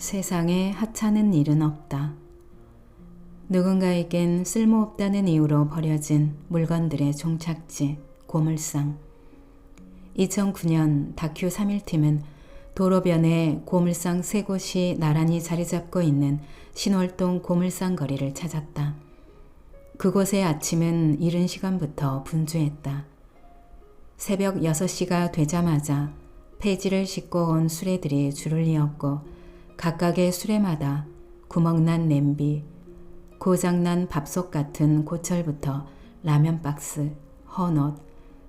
세상에 하찮은 일은 없다. 누군가에겐 쓸모없다는 이유로 버려진 물건들의 종착지, 고물상. 2009년 다큐 3일팀은 도로변에 고물상 세 곳이 나란히 자리 잡고 있는 신월동 고물상 거리를 찾았다. 그곳의 아침은 이른 시간부터 분주했다. 새벽 6시가 되자마자 폐지를 싣고 온 수레들이 줄을 이었고 각각의 수레마다 구멍난 냄비, 고장난 밥솥 같은 고철부터 라면 박스, 헌옷,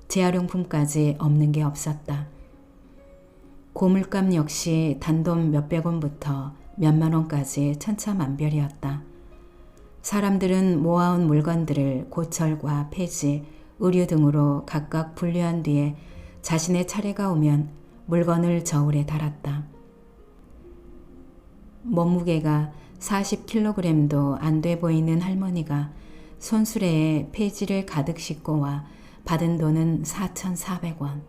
재활용품까지 없는 게 없었다. 고물감 역시 단돈 몇백 원부터 몇만 원까지 천차만별이었다. 사람들은 모아온 물건들을 고철과 폐지, 의류 등으로 각각 분류한 뒤에 자신의 차례가 오면 물건을 저울에 달았다. 몸무게가 40kg도 안 돼 보이는 할머니가 손수레에 폐지를 가득 싣고 와 받은 돈은 4,400원.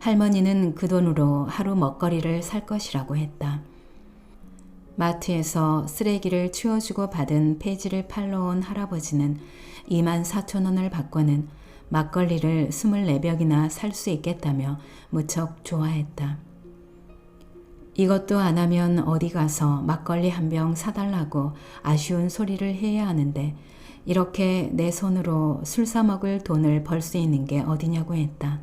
할머니는 그 돈으로 하루 먹거리를 살 것이라고 했다. 마트에서 쓰레기를 치워주고 받은 폐지를 팔러 온 할아버지는 2만 4천 원을 받고는 막걸리를 24병이나 살 수 있겠다며 무척 좋아했다. 이것도 안 하면 어디 가서 막걸리 한 병 사달라고 아쉬운 소리를 해야 하는데 이렇게 내 손으로 술 사 먹을 돈을 벌 수 있는 게 어디냐고 했다.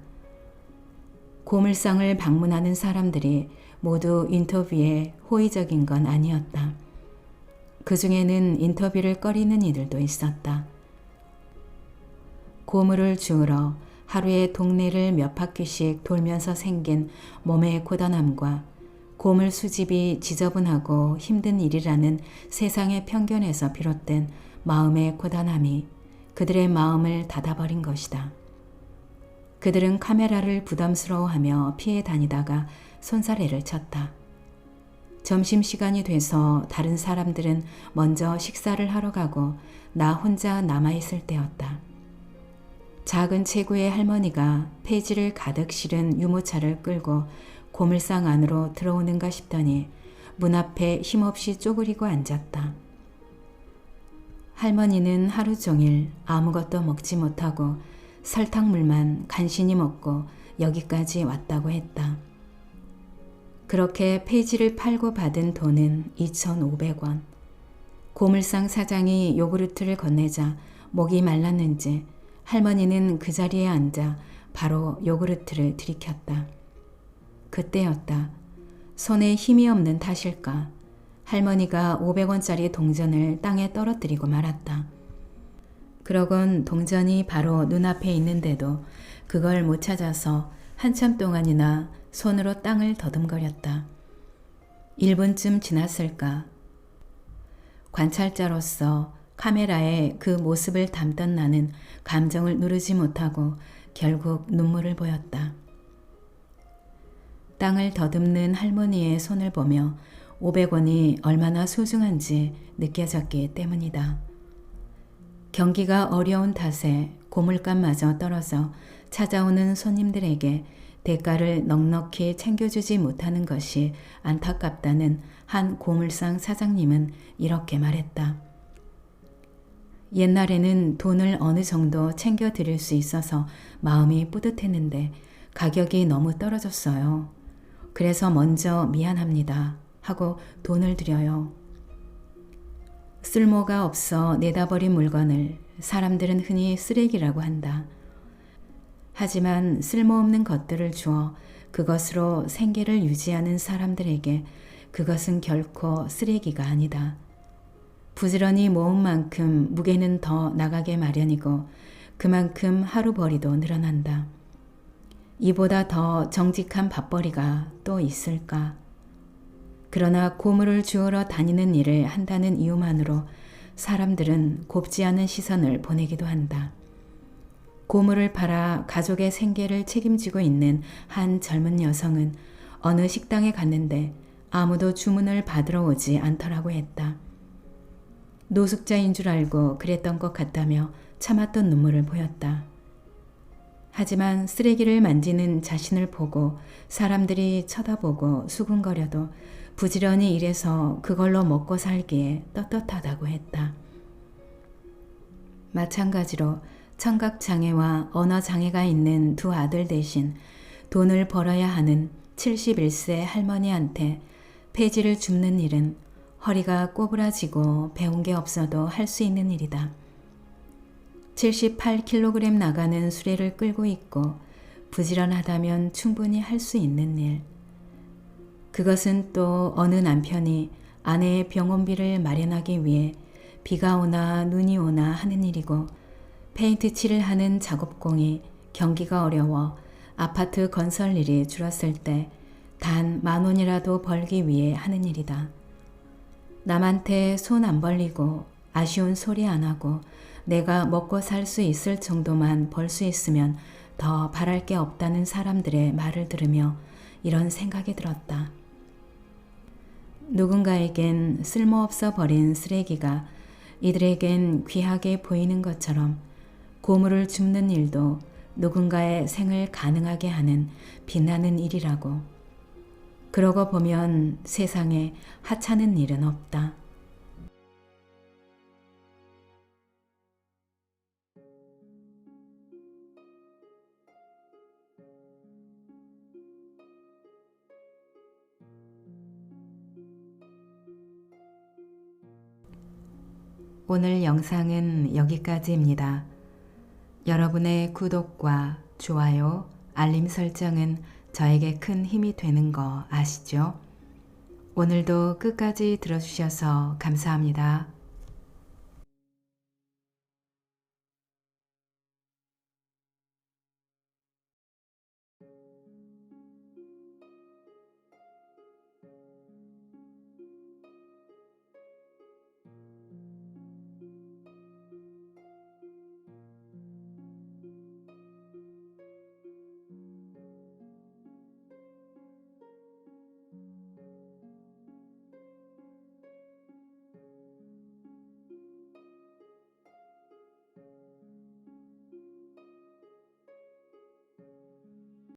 고물상을 방문하는 사람들이 모두 인터뷰에 호의적인 건 아니었다. 그 중에는 인터뷰를 꺼리는 이들도 있었다. 고물을 주우러 하루에 동네를 몇 바퀴씩 돌면서 생긴 몸의 고단함과 고물 수집이 지저분하고 힘든 일이라는 세상의 편견에서 비롯된 마음의 고단함이 그들의 마음을 닫아버린 것이다. 그들은 카메라를 부담스러워하며 피해 다니다가 손사래를 쳤다. 점심시간이 돼서 다른 사람들은 먼저 식사를 하러 가고 나 혼자 남아있을 때였다. 작은 체구의 할머니가 폐지를 가득 실은 유모차를 끌고 고물상 안으로 들어오는가 싶더니 문 앞에 힘없이 쪼그리고 앉았다. 할머니는 하루 종일 아무것도 먹지 못하고 설탕물만 간신히 먹고 여기까지 왔다고 했다. 그렇게 폐지를 팔고 받은 돈은 2,500원. 고물상 사장이 요구르트를 건네자 목이 말랐는지 할머니는 그 자리에 앉아 바로 요구르트를 들이켰다. 그때였다. 손에 힘이 없는 탓일까. 할머니가 500원짜리 동전을 땅에 떨어뜨리고 말았다. 그러곤 동전이 바로 눈앞에 있는데도 그걸 못 찾아서 한참 동안이나 손으로 땅을 더듬거렸다. 1분쯤 지났을까. 관찰자로서 카메라에 그 모습을 담던 나는 감정을 누르지 못하고 결국 눈물을 보였다. 땅을 더듬는 할머니의 손을 보며 500원이 얼마나 소중한지 느껴졌기 때문이다. 경기가 어려운 탓에 고물감마저 떨어져 찾아오는 손님들에게 대가를 넉넉히 챙겨주지 못하는 것이 안타깝다는 한 고물상 사장님은 이렇게 말했다. 옛날에는 돈을 어느 정도 챙겨 드릴 수 있어서 마음이 뿌듯했는데 가격이 너무 떨어졌어요. 그래서 먼저 미안합니다. 하고 돈을 드려요. 쓸모가 없어 내다버린 물건을 사람들은 흔히 쓰레기라고 한다. 하지만 쓸모없는 것들을 주어 그것으로 생계를 유지하는 사람들에게 그것은 결코 쓰레기가 아니다. 부지런히 모은 만큼 무게는 더 나가게 마련이고 그만큼 하루 벌이도 늘어난다. 이보다 더 정직한 밥벌이가 또 있을까? 그러나 고물을 주우러 다니는 일을 한다는 이유만으로 사람들은 곱지 않은 시선을 보내기도 한다. 고물을 팔아 가족의 생계를 책임지고 있는 한 젊은 여성은 어느 식당에 갔는데 아무도 주문을 받으러 오지 않더라고 했다. 노숙자인 줄 알고 그랬던 것 같다며 참았던 눈물을 보였다. 하지만 쓰레기를 만지는 자신을 보고 사람들이 쳐다보고 수군거려도 부지런히 일해서 그걸로 먹고 살기에 떳떳하다고 했다. 마찬가지로 청각장애와 언어장애가 있는 두 아들 대신 돈을 벌어야 하는 71세 할머니한테 폐지를 줍는 일은 허리가 꼬부라지고 배운 게 없어도 할 수 있는 일이다. 78kg 나가는 수레를 끌고 있고 부지런하다면 충분히 할 수 있는 일. 그것은 또 어느 남편이 아내의 병원비를 마련하기 위해 비가 오나 눈이 오나 하는 일이고 페인트 칠을 하는 작업공이 경기가 어려워 아파트 건설 일이 줄었을 때 단 만 원이라도 벌기 위해 하는 일이다. 남한테 손 안 벌리고 아쉬운 소리 안 하고 내가 먹고 살 수 있을 정도만 벌 수 있으면 더 바랄 게 없다는 사람들의 말을 들으며 이런 생각이 들었다. 누군가에겐 쓸모없어 버린 쓰레기가 이들에겐 귀하게 보이는 것처럼 고물을 줍는 일도 누군가의 생을 가능하게 하는 빛나는 일이라고. 그러고 보면 세상에 하찮은 일은 없다. 오늘 영상은 여기까지입니다. 여러분의 구독과 좋아요, 알림 설정은 저에게 큰 힘이 되는 거 아시죠? 오늘도 끝까지 들어주셔서 감사합니다.